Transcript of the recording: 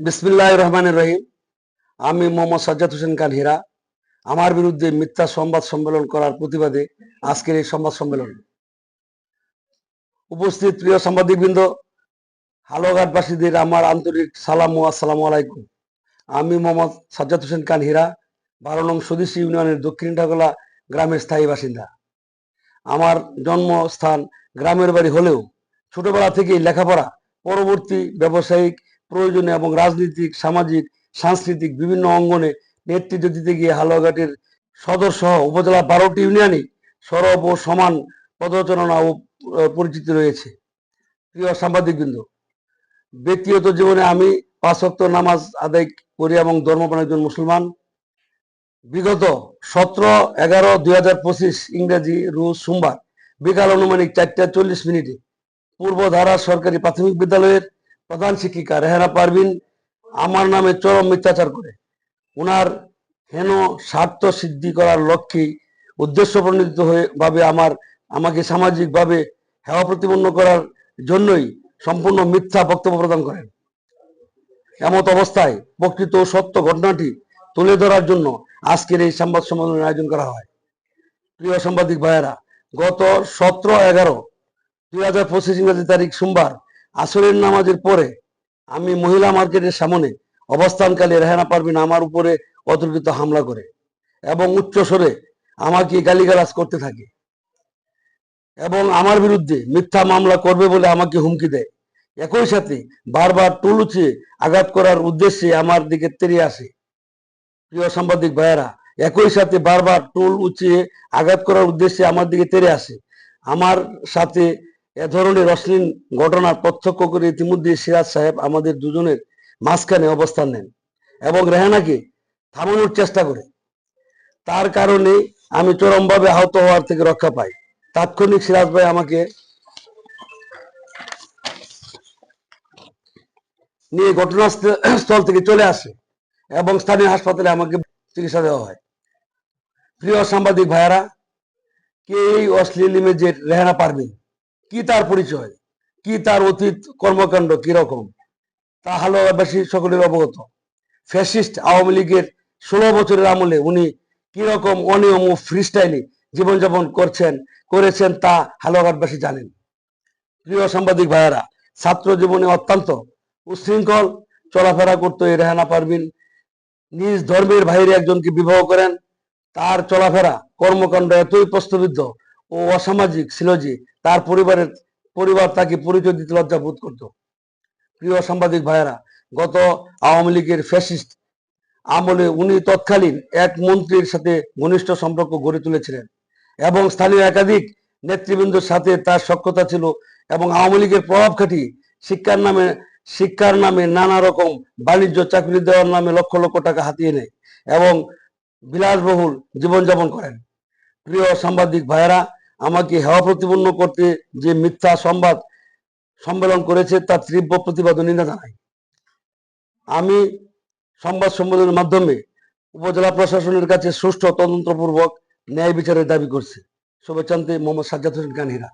বিসমিল্লাহ রহমান রহিম। আমি মোহাম্মদ সাজ্জাদ হোসেন খান হীরা আমার বিরুদ্ধে মিথ্যা সংবাদ সম্মেলন করার প্রতিবাদে আজকের এই সংবাদ সম্মেলন। উপস্থিত প্রিয় সাংবাদিকবৃন্দ, হালোঘাটবাসীদের আমার আন্তরিক সালাম ও আসসালামু আলাইকুম। আমি মোহাম্মদ সাজ্জাদ হোসেন খান হীরা বারো নং সদস্য ইউনিয়নের দক্ষিণ ঢাকলা গ্রামের স্থায়ী বাসিন্দা। আমার জন্মস্থান গ্রামের বাড়ি হলেও ছোটবেলা থেকেই লেখাপড়া, পরবর্তী ব্যবসায়িক প্রয়োজনে এবং রাজনৈতিক, সামাজিক, সাংস্কৃতিক বিভিন্ন অঙ্গনে নেতৃত্ব দিতে গিয়ে হালুয়াঘাটের সদর সহ উপজেলা বারোটি ইউনিয়নই সরব ও সমান পদচারণা ও পরিচিতি রয়েছে। প্রিয় সাংবাদিকবৃন্দ, ব্যক্তিগত জীবনে আমি পাঁচ ওয়াক্ত নামাজ আদায় করি এবং ধর্মপ্রাণ একজন মুসলমান। বিগত সতেরো, এগারো দুই হাজার পঁচিশ ইংরেজি রোজ সোমবার বিকাল আনুমানিক চারটা চল্লিশ মিনিটে পূর্বধারা সরকারি প্রাথমিক বিদ্যালয়ের প্রধান শিক্ষিকা রেহানা পারভিন আমার নামে চরম মিথ্যাচার করে। ওনার হেন স্বার্থ সিদ্ধি করার লক্ষ্যে উদ্দেশ্য প্রণীত হয়ে ভাবে আমার, আমাকে সামাজিকভাবে হেওয়া প্রতিপন্ন করার জন্যই সম্পূর্ণ মিথ্যা বক্তব্য প্রদান করেন। এমত অবস্থায় প্রকৃত সত্য ঘটনাটি তুলে ধরার জন্য আজকের এই সংবাদ সম্মেলনের আয়োজন করা হয়। প্রিয় সাংবাদিক ভাইয়েরা, গত সতেরো এগারো দুই হাজার পঁচিশ ইংরেজি তারিখ সোমবার আসরের নামাজের পরে আমি মহিলা মার্কেটের সামনে অবস্থানকালে রেহানা পারবিন আমার উপরে অতর্কিত হামলা করে এবং উচ্চ স্বরে আমাকে গালিগালাজ করতে থাকে এবং আমার বিরুদ্ধে মিথ্যা মামলা করবে বলে আমাকে হুমকি দেয়। একই সাথে বারবার টুল উঁচিয়ে আঘাত করার উদ্দেশ্যে আমার দিকে তেড়ে আসে। প্রিয় সাংবাদিক ভাইয়েরা, একই সাথে বারবার টুল উঁচিয়ে আঘাত করার উদ্দেশ্যে আমার দিকে তেড়ে আসে। আমার সাথে এ ধরনের অশ্লীল ঘটনার প্রত্যক্ষ করে ইতিমধ্যে সিরাজ সাহেব আমাদের দুজনের মাঝখানে অবস্থান নেন এবং রেহানাকে থামানোর চেষ্টা করে। তার কারণে আমি চরমভাবে আহত হওয়ার থেকে রক্ষা পাই। তাৎক্ষণিক সিরাজ ভাই আমাকে নিয়ে ঘটনাস্থল থেকে চলে আসে এবং স্থানীয় হাসপাতালে আমাকে চিকিৎসা দেওয়া হয়। প্রিয় সাংবাদিক ভাইয়ারা, কে এই অশ্লীল ইমেজের রেহানা পারবেন? কি তার পরিচয়? কি তার অতীত কর্মকাণ্ড কীরকম? তা হালুয়াবাসী সকলের অবগত। ফ্যাসিস্ট আওয়ামী লীগের ষোলো বছরের আমলে উনি কীরকম অনিয়ম ও ফ্রিস্টাইলে জীবনযাপন করছেন, করেছেন তা হালুয়াঘাটবাসী জানেন। প্রিয় সাংবাদিক ভাইয়েরা, ছাত্র জীবনে অত্যন্ত উশৃঙ্খল চলাফেরা করতো এই রেহানা পারবিন নিজ ধর্মের বাইরে একজনকে বিবাহ করেন। তার চলাফেরা কর্মকাণ্ড এতই প্রশ্নবিদ্ধ ও অসামাজিক ছিল যে তার পরিবারের পরিবার তাকে পরিচয় দিতে লজ্জা বোধ করত। প্রিয় সাংবাদিক ভাইয়েরা, গত আওয়ামী লীগের ফ্যাসিস্ট আমলে উনি তৎকালীন এক মন্ত্রীর সাথে ঘনিষ্ঠ সম্পর্ক গড়ে তুলেছিলেন এবং স্থানীয় একাধিক নেতৃবৃন্দের সাথে তার সক্ষতা ছিল এবং আওয়ামী লীগের প্রভাব খাটিয়ে শিক্ষার নামে শিক্ষার নামে নানা রকম বাণিজ্য চাকরি দেওয়ার নামে লক্ষ লক্ষ টাকা হাতিয়ে নেয় এবং বিলাসবহুল জীবনযাপন করেন। প্রিয় সাংবাদিক ভাইয়েরা আমাকে হেওয়া প্রতিপন্ন করতে যে মিথ্যা সংবাদ সম্মেলন করেছে, তার তীব্র প্রতিবাদ নিন্দা জানাই। আমি সংবাদ সম্মেলনের মাধ্যমে উপজেলা প্রশাসনের কাছে সুষ্ঠু তদন্তপূর্বক ন্যায় বিচারের দাবি করছি। শুভেচ্ছান্তে মোহাম্মদ সাজ্জাদ হোসেন খান হীরা